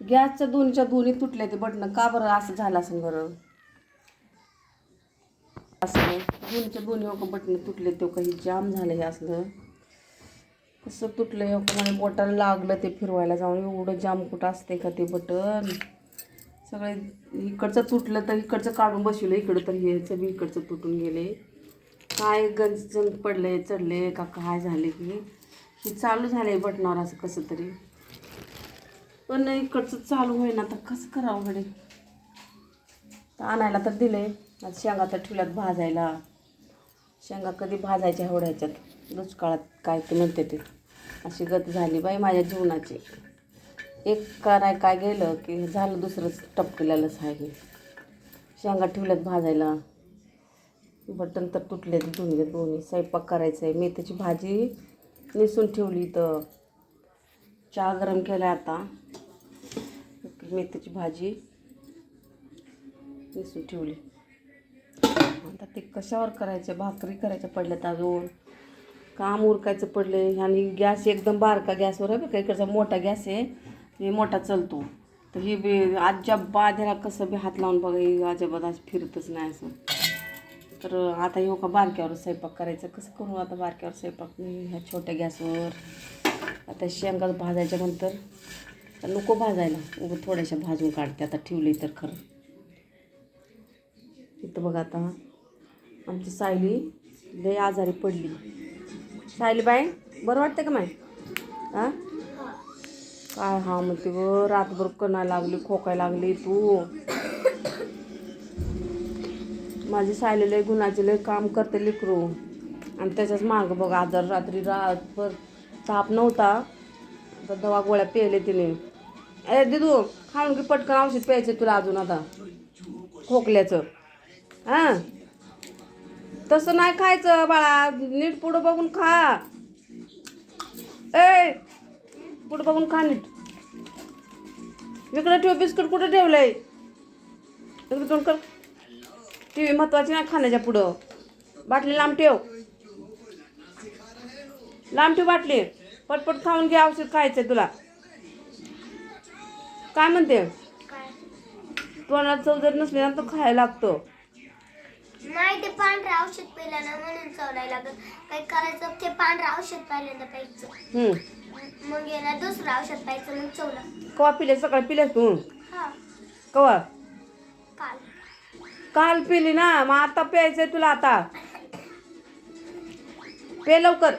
गॅसच्या दोन्हीच्या दोन्ही तुटले ते बटणं. का बरं असं झालं असेल बरं? असं दोन्हीच्या दोन्ही हो बटणं तुटले ते काही जाम झालं हे असलं. कसं तुटलं हे मला बोटाला लागलं ते फिरवायला जाऊन. एवढं जाम कुठं असते का ते बटन सगळे इकडचं तुटलं तर इकडचं काढून बसवलं. इकडं तर हे सगळी इकडचं तुटून गेले. काय गंज जंग पडले चढले का काय झाले की हे चालू झाले बटनावर असं कसं तरी. पण इकडचं चालू होईना तर कसं करावं घडे आणायला तर दिले आज शेंगा तर ठेवल्यात भाजायला. शेंगा कधी भाजायच्या एवढ्याच्यात दुष्काळात काय ते म्हणते ते. अशी गत झाली बाई माझ्या जीवनाची. एक कराय काय गेलं की झालं दुसरंच टपकलेलंच आहे शेंगा ठेवल्यात भाजायला. बटन तर तुटले दोन्ही दोन्ही स्वयंपाक करायचं आहे मेथीची भाजी निसून ठेवली तर चहा गरम केला आता. मेथीची भाजी निसून ठेवली. आता ते कशावर करायचं? भाकरी करायच्या पडल्यात अजून. काम उरकायचं पडले आणि गॅस एकदम बारका गॅसवर आहे बघा इकडचा मोठा गॅस आहे. हे मोठा चालतो. तर हे बी अजिबात ह्याला कसं बी हात लावून बघा हे अजिबात आज फिरतच नाही असं. तर आता येऊ हो का बारक्यावर स्वयंपाक करायचं? कसं करू आता बारक्यावर स्वयंपाक? ह्या छोट्या गॅसवर. आता शेंगा भाजायच्या नंतर. नको भाजायला. उगं थोड्याशा भाजून काढते. आता ठेवली तर खरं. इथं बघा आता. आमची सायली लय आजारी पडली. सायली बाय बरं वाटतं का माय हां काय हा म्हणते ग रातभर कणा लागली खोकाय लागली तू. माझी सायली लय गुणाचे लय काम करते लिकरू. आणि त्याच्याच मागं बघ आजार रात्री रातभर ताप नव्हता. तर दवा गोळ्या पेले तिने. ए दिदू खाऊन की पटकन औषध प्यायचं तुला अजून आता. खोकल्याचं. हां? तसं नाही खायचं बाळा. नीट पुढं बघून खा. ए पुढं बघून खा नीट. इकडे ठेव बिस्किट कुठं ठेवलंय? तोंड कर. टी व्ही महत्वाची नाही खाण्याच्या पुढं. बाटली लांब ठेव. लांब ठेव बाटली. पटपट खाऊन घे औषध खायचंय तुला. काय म्हणते? तोंडात चव जर नसली ना तर खायला लागतं. नाही ते पांढरं औषध पिलं ना म्हणून चव नाही लागत. काय करायचं ते पांढरं औषध पहिल्यांदा प्यायचं. हम्म. मग ये ना दुसरं औषध प्यायचं मग चव लागतं. कवा पिले? सकाळी पिलेस तू? हा. कवा? काल. काल पिली ना मग आता प्यायचंय तुला आता. पे लवकर.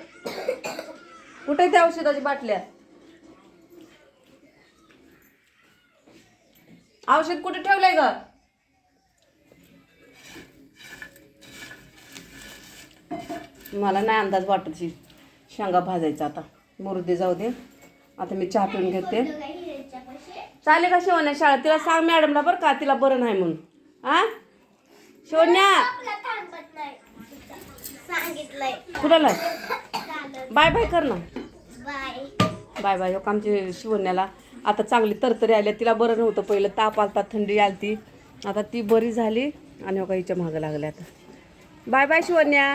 कुठे त्या औषधाची बाटल्या? औषध कुठे ठेवलंय ग? मला नाही अंदाज वाटत शेंगा भाजायचा आता. मुरुदे जाऊ दे. आता मी चहा पिऊन घेते. चालेल का शिवण्या शाळा तिला सांग मॅडमला बरं का तिला बरं नाही म्हणून. हा शिवण्या! आपला थांबत नाही सांगितलंय कुणाला बाय बाय कर ना. बाय. बाय बाय हो आमची शिवण्याला. आता चांगली तरतरी आली तिला बरं नव्हतं पहिलं ताप आलता थंडी आलती. आता ती बरी झाली आणि हो का हिच्या मागं लागल्या आता. बाय बाय शिवण्या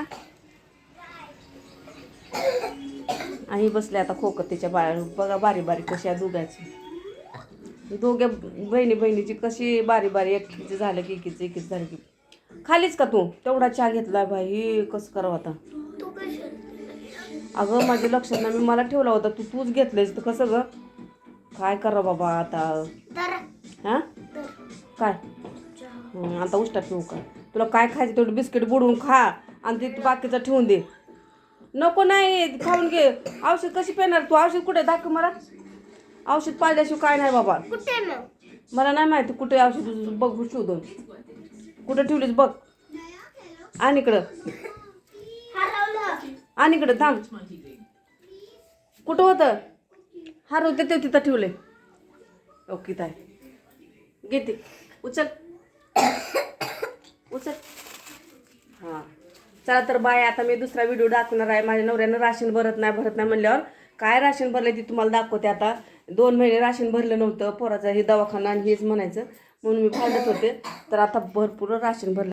आणि बसले आता खोकत तिच्या बाळ बघा बारी बारी कशी आहे दोघाची. दोघ्या बहिणी बहिणीची कशी बारी बारी एकीची झालं की एकीचं एकीच झालं की. खालीच का तू? तेवढा चहा घेतला बाई कसं करावं आता? अगं माझ्या लक्षात नाही मी मला ठेवला होता तू तूच घेतलंयस तर कसं ग? काय करा बाबा आता? हां? काय? आता उष्टा ठेवू का? तुला काय खायचं तेवढं बिस्किट बुडवून खा आणि ते बाकीचं ठेवून दे. नको नाही खाऊन घे. औषध कशी पेणार तू? औषध कुठे दाखव मला. औषध पाहिल्याशिवाय काय नाही बाबा. मला नाही माहिती कुठे औषध. बघ शोधून. कुठं ठेवलीस बघ. आणि इकडं. आणि इकडं थांब. कुठं होतं? हरवते ते तिथं ठेवले ओके ताय घेते. उचल. उचल. हां. चला तर बाय आता मी दुसरा व्हिडिओ दाखवणार आहे. माझ्या नवऱ्यानं राशन भरत नाही भरत नाही म्हणल्यावर काय राशन भरलं ती तुम्हाला दाखवते आता. दोन महिने राशन भरलं नव्हतं पोराचा हे दवाखाना आणि हेच म्हणायचं. म्हणून मी भांडत होते. तर आता भरपूर राशन भरलं.